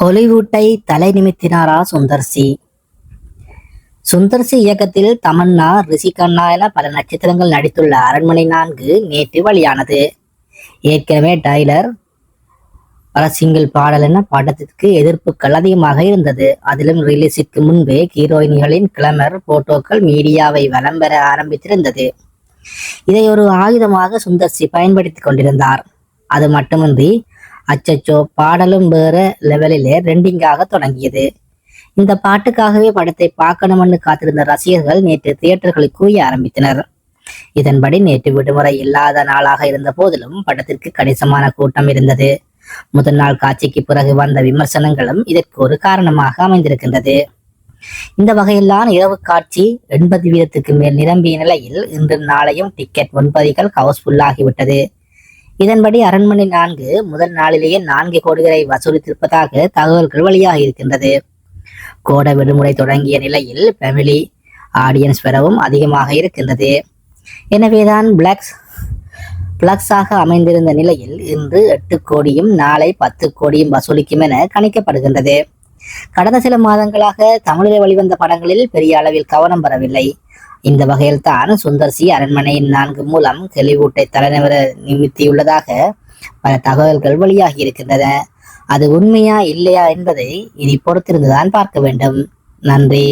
ஹாலிவுட்டை தலை நிமித்தினாரா சுந்தர்சி? சுந்தர்சி இயக்கத்தில் தமன்னா ரிஷி கண்ணா என பல நட்சத்திரங்கள் நடித்துள்ள அரண்மனை நான்கு நேற்று வழியானது ஏற்கனவே டைலர் பல சிங்கிள் பாடல் என படத்திற்கு எதிர்ப்புகள் அதிகமாக இருந்தது. அதிலும் ரிலீஸிற்கு முன்பே ஹீரோயின்களின் கிளமர் போட்டோக்கள் மீடியாவை வலம் பெற ஆரம்பித்திருந்தது. இதை ஒரு ஆயுதமாக சுந்தர்சி பயன்படுத்திக் கொண்டிருந்தார். அது மட்டுமின்றி அச்சச்சோ பாடலும் வேற லெவலிலே ரெண்டிங்காக தொடங்கியது. இந்த பாட்டுக்காகவே படத்தை பார்க்கணும்னு காத்திருந்த ரசிகர்கள் நேற்று தியேட்டர்களில் குவிய ஆரம்பித்தனர். இதன்படி நேற்று விடுமுறை இல்லாத நாளாக இருந்த போதிலும் படத்திற்கு கணிசமான கூட்டம் இருந்தது. முதல் நாள் காட்சிக்கு பிறகு வந்த விமர்சனங்களும் இதற்கு ஒரு காரணமாக அமைந்திருக்கின்றது. இந்த வகையில்தான் இரவு காட்சி எண்பது வீதத்துக்கு மேல் நிரம்பிய நிலையில் இன்று நாளையும் டிக்கெட் முன்பதிகள் ஹவுஸ்ஃபுல்லாகிவிட்டது இதன்படி அரண்மனை நான்கு முதல் நாளிலேயே நான்கு கோடிகளை வசூலித்திருப்பதாக தகவல்கள் வெளியாக இருக்கின்றது கோட விடுமுறை தொடங்கிய நிலையில் ஃபேமிலி ஆடியன்ஸ் பெறவும் அதிகமாக இருக்கின்றது. எனவேதான் பிளாக்ஸ் பிளக்ஸாக அமைந்திருந்த நிலையில் இன்று எட்டு கோடியும் நாளை பத்து கோடியும் வசூலிக்கும் என கணிக்கப்படுகின்றது. கடந்த சில மாதங்களாக தமிழில் வெளிவந்த படங்களில் பெரிய அளவில் கவனம் பெறவில்லை. இந்த வகையில் தான் சுந்தர்சி அரண்மனையின் நான்கு மூலம் தெளிவூட்டை தலைநகர நிமித்தியுள்ளதாக பல தகவல்கள் வெளியாகி இருக்கின்றன அது உண்மையா இல்லையா என்பதை இனி பொறுத்திருந்துதான் பார்க்க வேண்டும். நன்றி.